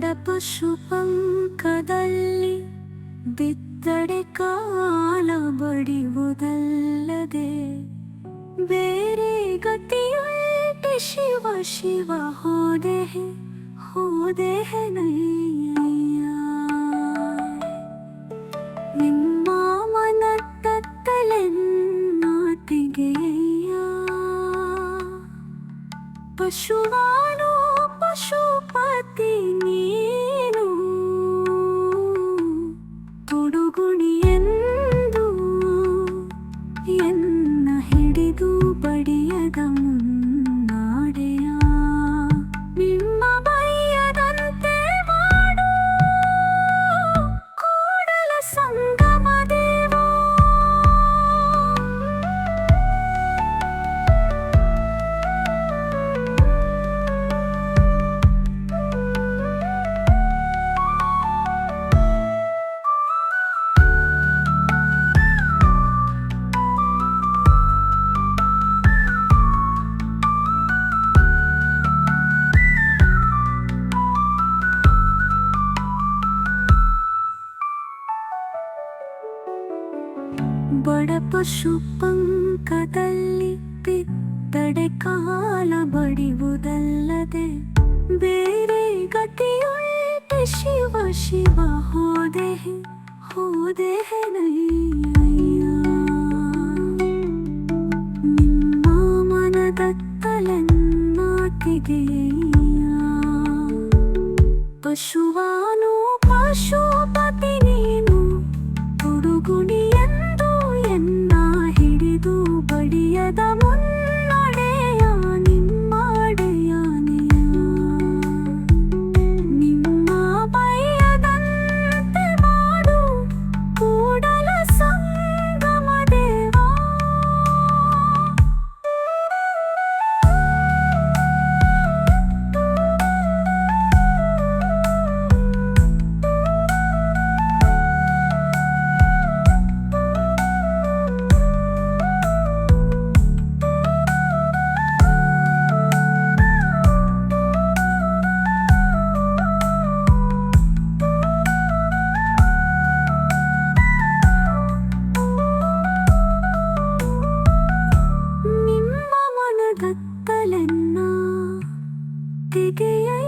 ಬಡ ಪಶು ಪಂಕದಲ್ಲಿ ಬಿತ್ತಡೆ ಕಾಲ ಬಡಿಯುವುದಲ್ಲದೆ ಬೇರೆ ಗತಿಯುಂಟೆ ಶಿವ ಶಿವ ಹೋದೆ ಹೋದೆ ನಯ್ಯ ನಿಮ್ಮ ಮನ ತತ್ತಲೆನ್ನಾತಿಗೆಯ ಪಶುವಾನು ಪಶುಪತಿ 的你。ಬಡ ಪಶು ಪಂಕದಲ್ಲಿ ಬಿತ್ತಡೆ ಕಾಲ ಬಡಿಯುವುದಲ್ಲದೆ ಬೇರೆ ಗತಿಯುಳ್ಳ ಶಿವ ಶಿವ ಹೋದೆ ಹೋದೆ ನಿಮ್ಮ ಮನದತ್ತಲೆನ್ನಾತಿಗೆಯ ಪಶುವಾನು ಪಶುಪತಿ sikiyai